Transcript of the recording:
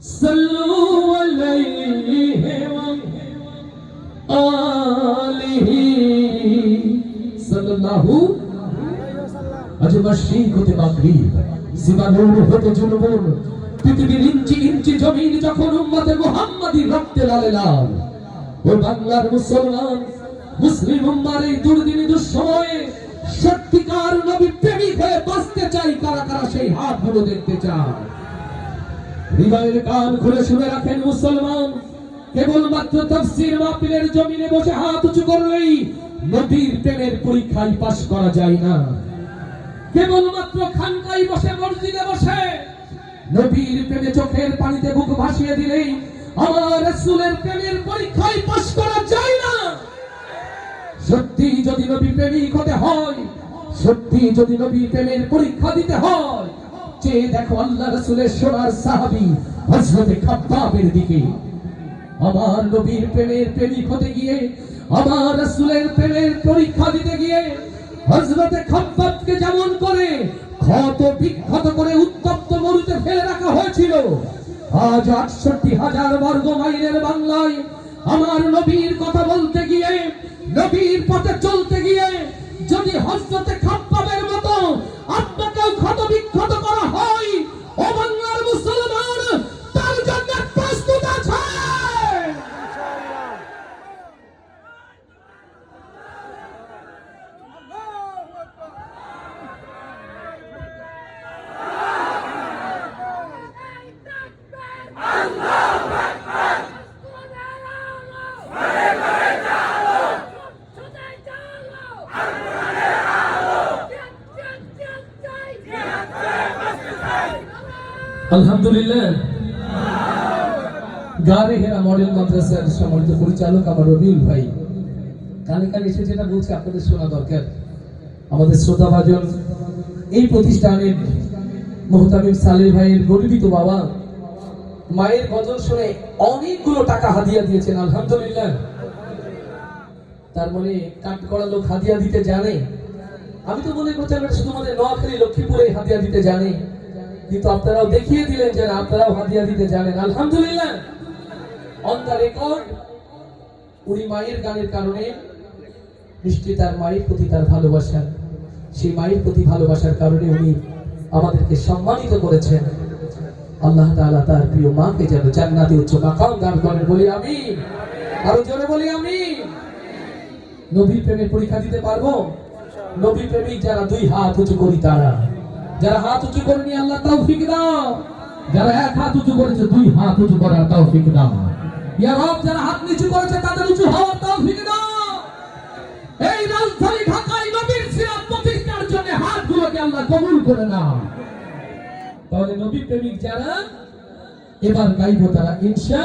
صلوا عليه وآله. صلى الله আজ মাসিক হতে মাগরিব জীবাণুর হতে জুলবুল পৃথিবীর ইঞ্চি ইঞ্চি জমিন যখন উম্মতে মুহাম্মাদি রক্তে লালে লাল। ওই বাংলার মুসলমান সত্যিকার নবী প্রেমিক হয়ে বাঁচতে চাই কারা কারা সেই হাতগুলো দেখতে চায়। হৃদয়ের কান খুলে শুনে রাখেন মুসলমান। কেবলমাত্র তফসির মাহফিলের জমিনে বসে হাত উঁচু করলেই নবীর প্রেমের পরীক্ষায় পাশ করা যায় না। কেবলমাত্র খানকাই বসে মসজিদে বসে নবীর প্রেমে চোখের পানিতে বুক ভাসিয়ে দিলেই আমার রাসূলের প্রেমের পরীক্ষায় পাশ করা যায় না। সত্যি যদি নবী প্রেমিক হতে হয়, সত্যি যদি নবী প্রেমের পরীক্ষা দিতে হয় চেয়ে দেখো আল্লাহ রাসূলের সোনার সাহাবী হযরত খাব্বাবের দিকে। আমার নবীর প্রেমের প্রেমিক হতে গিয়ে, আমার রাসূলের প্রেমের পরীক্ষা দিতে গিয়ে হযরত খাব্বাবকে যেমন করে ক্ষত বিক্ষত করে উত্তপ্ত মরুতে ফেলে রাখা হয়েছিল, আজ আটষট্টি হাজার বর্গ মাইলের বাংলায় আমার নবীর কথা বলতে গিয়ে, নবীর পথে চলতে গিয়ে যদি হজরতে আলহামদুলিল্লাহ। গারে হেরা মডেল মাদ্রাসার সম্মানিত পরিচালক আমার রবিউল ভাই। কানে কানে এসে যেটা বলছে আপনাদের শোনা দরকার। আমাদের শ্রোতাভাজন, এই প্রতিষ্ঠানের মোহতামিম সালির ভাইয়ের গরিবিত বাবা, মায়ের গজল শুনে অনেকগুলো টাকা হাদিয়া দিয়েছেন, আলহামদুলিল্লাহ। তার মানে কাট করা লোক হাদিয়া দিতে জানে। আমি তো মনে করছিলাম এটা শুধু আমাদের নোয়াখালী, লক্ষ্মীপুরে হাদিয়া দিতে জানে। কিন্তু আপনারাও দেখিয়ে দিলেন যে আপনারাও হাদিয়া দিতে জানেন। আলহামদুলিল্লাহ। অন দ্য রেকর্ড উনি মায়ের গানের কারণে নিশ্চয়ই তার মায়ের প্রতি তার ভালোবাসা, সেই মায়ের প্রতি ভালোবাসার কারণে উনি আমাদেরকে সম্মানিত করেছেন। আল্লাহ তাআলা তার প্রিয় মাকে যেন জান্নাতে উচ্চ মাকাম দান করেন বলি আমি আরও জোরে বলি আমি নবীর প্রেমের পরীক্ষা দিতে পারব? নবী প্রেমিক যারা দুই হাত উঁচু করি তারা। যারা হাত উঁচু করেনি আল্লাহ তৌফিক দাও। যারা এক হাত উঁচু করেছে, দুই হাত উঁচু করার তৌফিক দাও। ইয়া রব, যারা হাত নিচু করেছে, তাদের উঁচু হওয়ার তৌফিক দাও। এই রাজধানী ঢাকায় নবীর সিরাত প্রতিষ্ঠার জন্য হাতগুলোকে আল্লাহ কবুল করে নাও। তাহলে নবী প্রেমিক যারা, এবার গাইবো তারা ইনশা